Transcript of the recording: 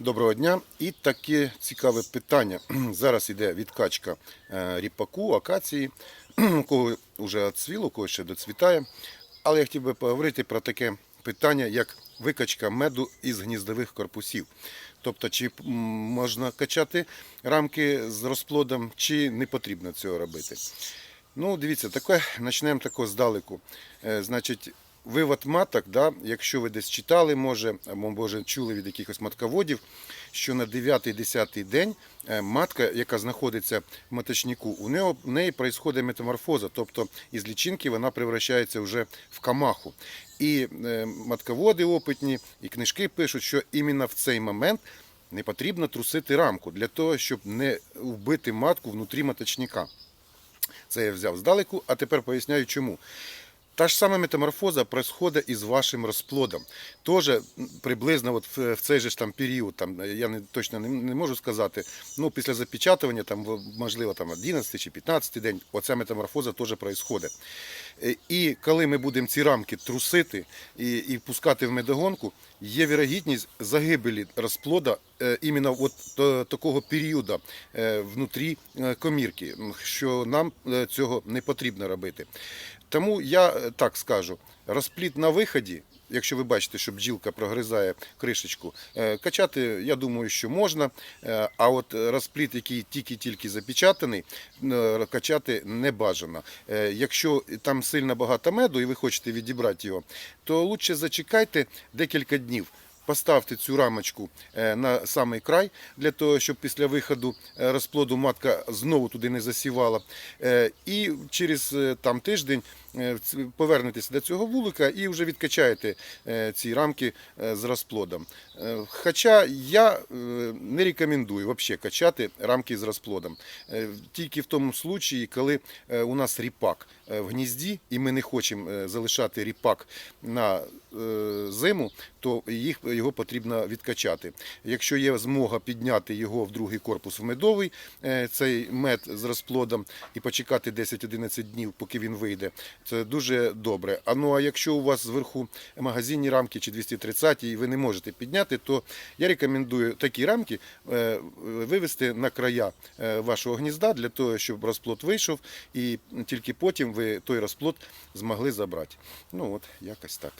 Доброго дня. І таке цікаве питання. Зараз іде відкачка е, ріпаку, акації, у кого вже відцвіло, у кого ще доцвітає. Але я хотів би поговорити про таке питання, як викачка меду із гніздових корпусів. Тобто, чи можна качати рамки з розплодом, чи не потрібно цього робити. Ну, дивіться, таке, почнемо тако здалеку. Е, значить, вивод маток, да, якщо ви десь читали, може, або може чули від якихось матководів, що на 9-10 день е, матка, яка знаходиться в маточнику, у неї, у неї відбувається метаморфоза, тобто із лічинки вона превращається вже в камаху. І е, матководи опитні, і книжки пишуть, що іменно в цей момент не потрібно трусити рамку для того, щоб не вбити матку внутрі маточника. Це я взяв здалеку, а тепер поясняю чому. Та ж сама метаморфоза происходить із вашим розплодом. Тоже приблизно от в, цей же ж там період, там, я не, точно не, не можу сказати, ну, після запечатування, там, можливо, там 11 чи 15 день, оця метаморфоза теж происходить. Е, І коли ми будемо ці рамки трусити і, і пускати в медогонку, є вірогідність загибелі розплода е, іменно от е, такого періоду е, внутрі комірки, що нам цього не потрібно робити. Тому я так скажу, розплід на виході. Якщо ви бачите, що бджілка прогризає кришечку, е, качати, я думаю, що можна. Е, А от розплід, який тільки-тільки запечатаний, е, качати не бажано. Якщо там сильно багато меду і ви хочете відібрати його, то краще зачекайте декілька днів. Поставте цю рамочку на самий край для того, щоб після виходу розплоду матка знову туди не засівала. І через там тиждень повернетеся до цього вулика і вже відкачаєте е, ці рамки е, з розплодом. Е, Хоча я е, не рекомендую взагалі качати рамки з розплодом. Е, Тільки в тому случаї, коли е, у нас ріпак е, в гнізді, і ми не хочемо е, залишати ріпак на е, зиму, то їх, його потрібно відкачати. Якщо є змога підняти його в другий корпус в медовий, е, цей мед з розплодом, і почекати 10-11 днів, поки він вийде, це дуже добре. А ну а якщо у вас зверху магазинні рамки чи 230 і ви не можете підняти, то я рекомендую такі рамки е, вивести на края е, вашого гнізда для того, щоб розплод вийшов, і тільки потім ви той розплод змогли забрати. Ну от, якось так.